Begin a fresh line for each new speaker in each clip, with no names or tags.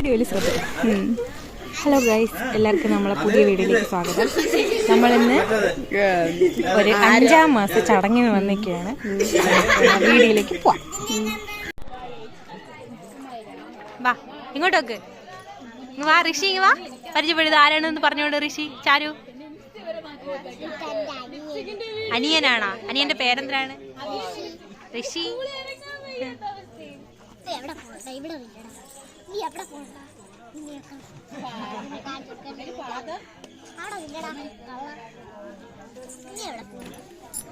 വീഡിയോയിൽ ശ്രദ്ധിക്കും hello guys എല്ലാവർക്കും നമ്മളെ പുതിയ വീഡിയോയിലേക്ക് സ്വാഗതം. നമ്മളിന്ന് ഒരു അഞ്ചാം മാസ ചടങ്ങിന് വന്നിരിക്കുകയാണ്. വീഡിയോയിലേക്ക് പോവാം. വാ ഇങ്ങോട്ടൊക്കെ ഇങ്ങ് വാ ഋഷി വാ. പരിചയപ്പെടുത് ആരാണെന്ന് പറഞ്ഞോണ്ട് ഋഷി ചാരു. അനിയനാണോ? അനിയന്റെ പേരെന്താണ് ഋഷി.
എവിടെ പോകണ്ട? ഇവിടെ വില്ലടാ നീ എവിടെ പോകണ്ട? ആടെ വില്ലടാ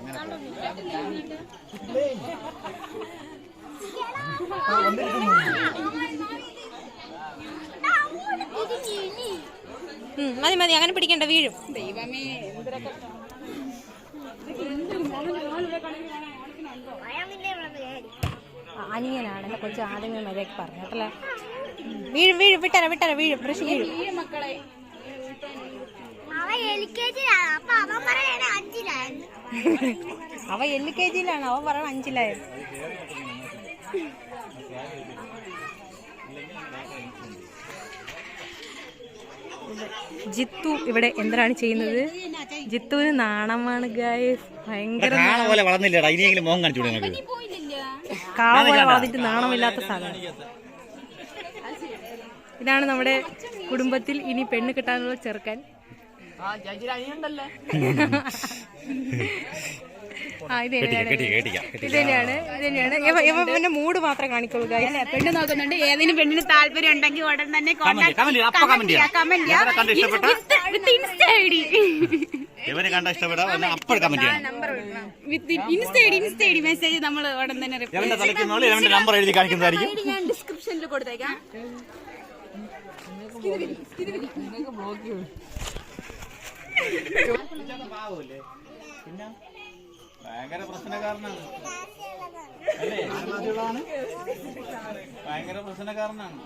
കള്ള നീ എവിടെ.
ഉം, മതി മതി അങ്ങനെ പിടിക്കണ്ട വീഴും.
ദൈവമേ ഇവിടെ പേടി.
ആ, അനിയനാണ് എന്റെ കൊച്ചു ആദ്യമേ മര്യാദയ്ക്ക് പറഞ്ഞു. കേട്ടല്ലേ വീഴും വീഴും വിട്ടര വിട്ടര വീഴും ഋഷി വീഴും.
അവ എൽ കെ ജിയിലാണ്. പറയണ അഞ്ചിലായിരുന്നു.
അവ എൽ കെ ജിയിലാണ്. അവൻ പറയണ അഞ്ചിലായത് ജിത്തു ഇവിടെ എന്താണ് ചെയ്യുന്നത്? ജിത്തുവിന് നാണമാണ് ഗായസ് ഭയങ്കര
നാണം പോലെ വളർന്നില്ലടാ. ഇനിയെങ്കിലും മോഹം കാണിച്ചു
പോലെ വളർന്നിട്ട് നാണമില്ലാത്ത സാധനം. ഇതാണ് നമ്മുടെ കുടുംബത്തിൽ ഇനി പെണ്ണ് കിട്ടാനുള്ള ചെറുക്കൻ. ആ
കെട്ടി കെട്ടിക്കാം
ഇത് തന്നെയാണ്. ഇത് തന്നെയാണ്. ഇവ- ഇവ ഇവന്റെ മൂഡ് മാത്രം കാണിക്കുള്ളൂ.
പെണ്ണ് നോക്കുന്നുണ്ട്. ഏതിനും പെണ്ണിന് താല്പര്യം ഉണ്ടെങ്കിൽ ഉടൻ തന്നെ
ഇവരെ കണ്ട് ഇഷ്ടപ്പെട്ട? അപ്പോൾ കമന്റ് ചെയ്യണം.
മെസ്സേജ് നമ്മൾ ഉടൻ തന്നെ reply
ഇവന്റെ തലയ്ക്ക് മുകളിൽ ഇവന്റെ നമ്പർ എഴുതി കാണിക്കുന്നതായിരിക്കും.
ഡിസ്ക്രിപ്ഷനിൽ കൊടുത്തേക്കാം.
ഭയങ്കര പ്രശ്നക്കാരനാണ്. അല്ലേ? ഭയങ്കര പ്രശ്നക്കാരനാണ്.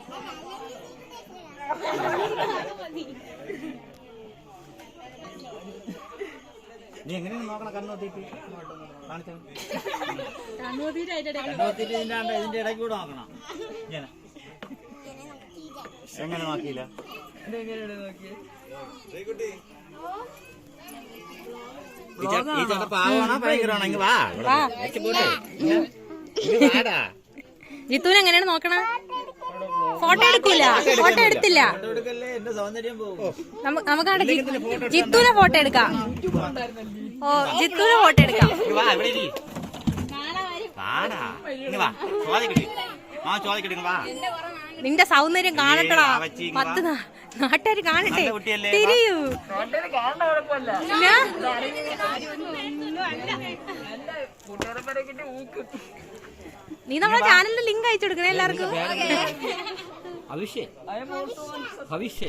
നീ എങ്ങനെയാണ് നോക്കണം? കണ്ണോത്തിട്ട് കാണിച്ചു. ഇതിന്റെ ഇതിന്റെ ഇടയ്ക്ക് കൂടെ നോക്കണം. ഇങ്ങനെ. എങ്ങനെ നോക്കിയില്ല? എങ്ങനെയാണ് ചെ- ഈ ചേട്ടൻ പാവമാണോ ഭയങ്കരമാണോ? ഇങ്ങ് വാ ഇവിടെ പോട്ടെ ഇങ്ങ് ഇങ്ങ് വാടാ.
ജിത്തുവിന് എങ്ങനെയാണ് നോക്കണ? ഫോട്ടോ എടുക്കില്ല ഫോട്ടോ എടുത്തില്ല.
എടുക്കല്ലേ? എന്റെ സൗന്ദര്യം പോകും.
നമു- നമുക്കാണ് ജി- ജിത്തുവിനെ ഫോട്ടോ എടുക്കാം. ഓ ജിത്തുവിനെ ഫോട്ടോ എടുക്കാം.
ഇങ്ങ് വാ ഇവിടെ ഇരി. വാടാ. ഇങ്ങ് വാ. ചോദിക്കട്ടെ ആ ചോദിക്കട്ടെ ഇങ്ങ് വാ
നിന്റെ സൗന്ദര്യം കാണട്ടടാ. പത്ത് നാട്ടുകാര് കാണട്ടെ. തിരിയൂ? നീ നമ്മളെ ചാനലിന്റെ ലിങ്ക് അയച്ചു കൊടുക്കണേ എല്ലാവർക്കും.
അഭിഷേക് ഭവിഷ്യ.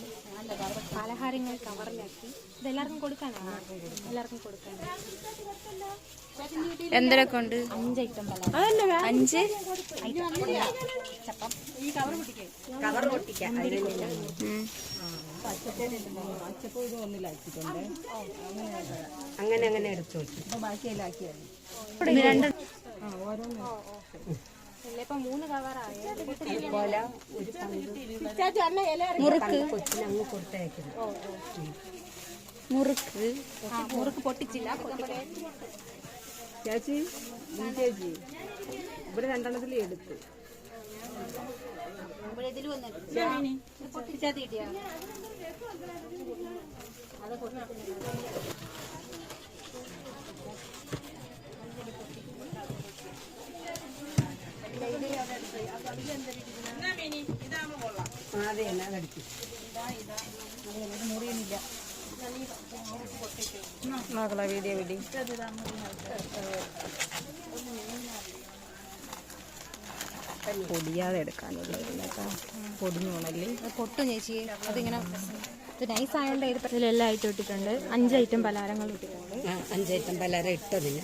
പലഹാരങ്ങൾ കവറിലാക്കി. ഇതെല്ലാവർക്കും കൊടുക്കാനാണ്? എല്ലാവർക്കും കൊടുക്കാൻ
എന്തൊക്കെ ഉണ്ട്?
അഞ്ച് ഐറ്റം പലഹാരം.
അഞ്ച്?
അങ്ങനെ അങ്ങനെ എടുത്തു ബാക്കിയെല്ലാം അങ്ങ് കൊടുത്തയക്കുന്നു
മുറുക്ക്.
ആ, മുറുക്ക് പൊട്ടിച്ചില്ല
ചേച്ചി ചേച്ചി ഇവിടെ രണ്ടെണ്ണത്തിൽ എടുത്തു.
പൊട്ടിച്ചാ തീട്ടിയാ
അതെ
വീഡിയോ പൊടിയാതെ എടുക്കാനുള്ളത് കേട്ടോ പൊടിഞ്ഞു പോണല്ലേ
പൊട്ടും ചേച്ചി അതിങ്ങനെ ഇത് നൈസ് ആയതുകൊണ്ട് ഇത്
ഇതിലെല്ലാം ഇട്ടിട്ടുണ്ട് അഞ്ച് ഐറ്റം പലഹാരങ്ങൾ ഇട്ടിട്ടുണ്ട്
അഞ്ചൈറ്റം പലഹാരം ഇട്ടതിന്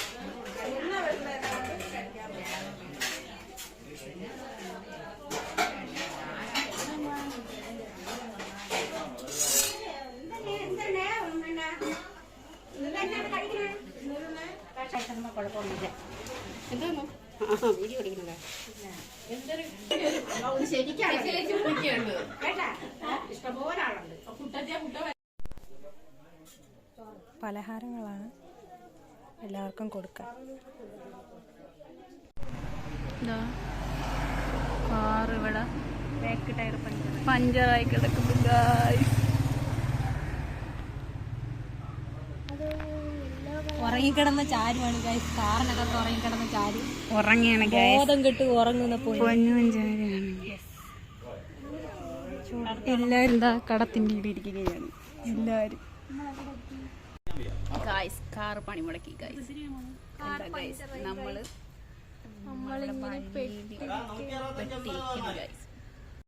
ആ
പലഹാരങ്ങളാണ് എല്ലാവർക്കും കൊടുക്കാൻ
കാർ ഇവിടെ ബാക്ക് ടയർ പഞ്ചർ പഞ്ചറായി കിടക്കുന്നു ഗായ്സ്
ഉറങ്ങിക്കിടന്ന ചാരുമാണ് ഗൈസ് കാറിനകത്ത് ഉറങ്ങിക്കിടന്ന ചാരു.
ഉറങ്ങിയാണ്
ബോധം കെട്ട് ഉറങ്ങുന്ന
എല്ലാരും എന്താ കടത്തിന്റെ ഇരിക്കുകയാണ്. എല്ലാരും. ഗായ്സ് കാർ പണി മുടക്കി ഗായ്സ് ഗായ്സ് നമ്മൾ നമ്മളിങ്ങനെ പെട്ടിരിക്കുന്നു ഗായ്സ്